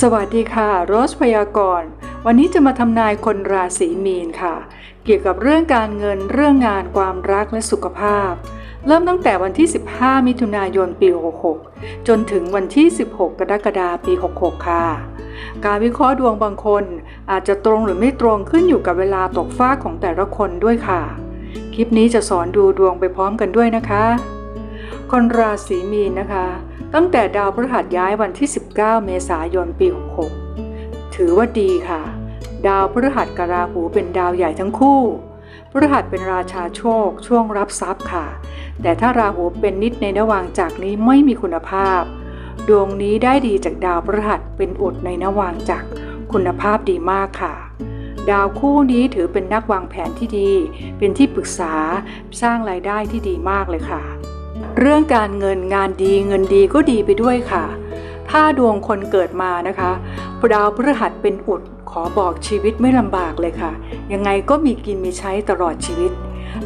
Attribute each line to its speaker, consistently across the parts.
Speaker 1: สวัสดีค่ะ โรสพยากรณ์ วันนี้จะมาทำนายคนราศีมีนค่ะ เกี่ยวกับเรื่องการเงินเรื่องงานความรักและสุขภาพ เริ่มตั้งแต่วันที่ 15 มิถุนายนปี 66 จนถึงวันที่ 16 กรกฎาคมปี 66 ค่ะ การวิเคราะห์ดวงบางคน อาจจะตรงหรือไม่ตรงขึ้นอยู่กับเวลาตกฟ้าของแต่ละคนด้วยค่ะ คลิปนี้จะสอนดูดวงไปพร้อมกันด้วยนะคะ คนราศีมีนนะคะ ตั้งแต่ดาวพฤหัสย้ายวันที่ 19 เมษายนปี 66 ถือว่าดีค่ะ ดาวพฤหัสกับราหูเป็นดาวใหญ่ทั้งคู่พฤหัสเป็นราชาโชค ช่วงรับทรัพย์ค่ะ แต่ถ้าราหูเป็นนิดในระหว่างจากนี้ไม่มีคุณภาพ ดวงนี้ได้ดีจากดาวพฤหัสเป็นอุดในระหว่างจากคุณภาพดีมากค่ะดาวคู่นี้ถือเป็นนักวางแผนที่ดี เป็นที่ปรึกษา สร้างรายได้ที่ดีมากเลยค่ะ เรื่องการเงินงานดีเงินดีก็ดีไปด้วยค่ะ ถ้าดวงคนเกิดมานะคะดาวพฤหัสเป็นอุด ขอบอกชีวิตไม่ลำบากเลยค่ะ ยังไงก็มีกินมีใช้ตลอดชีวิต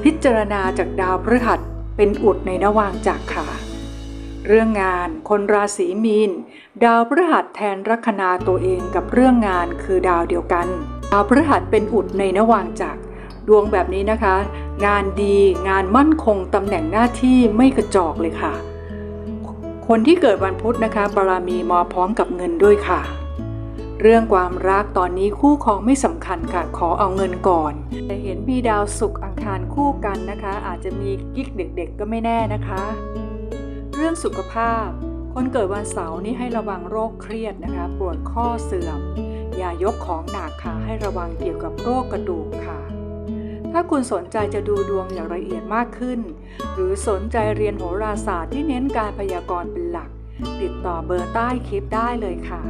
Speaker 1: พิจารณาจากดาวพฤหัสเป็นอุดในระหว่างจากค่ะเรื่องงานคนราศีมีน ดาวพฤหัสแทนลัคนาตัวเองกับเรื่องงานคือดาวเดียวกัน ดาวพฤหัสเป็นอุดในระหว่างจากดวงแบบนี้นะคะ งานดีงานมั่นคงตำแหน่งหน้าที่ไม่กระจอกเลยค่ะ คนที่เกิดวันพุธนะคะบารมีมาพร้อมกับเงินด้วยค่ะ เรื่องความรักตอนนี้คู่ครองไม่สำคัญค่ะขอเอาเงินก่อนแต่เห็นมีดาวศุกร์อังคารคู่กันนะคะ อาจจะมีกิ๊กเด็กๆ ก็ไม่แน่นะคะ เรื่องสุขภาพ คนเกิดวันเสาร์นี่ให้ระวังโรคเครียดนะคะปวดข้อเสื่อมอย่ายกของหนักค่ะให้ระวังเกี่ยวกับโรคกระดูกค่ะ ถ้าคุณสนใจจะดูดวงอย่างละเอียดมากขึ้น หรือสนใจเรียนโหราศาสตร์ที่เน้นการพยากรณ์เป็นหลัก ติดต่อเบอร์ใต้คลิปได้เลยค่ะ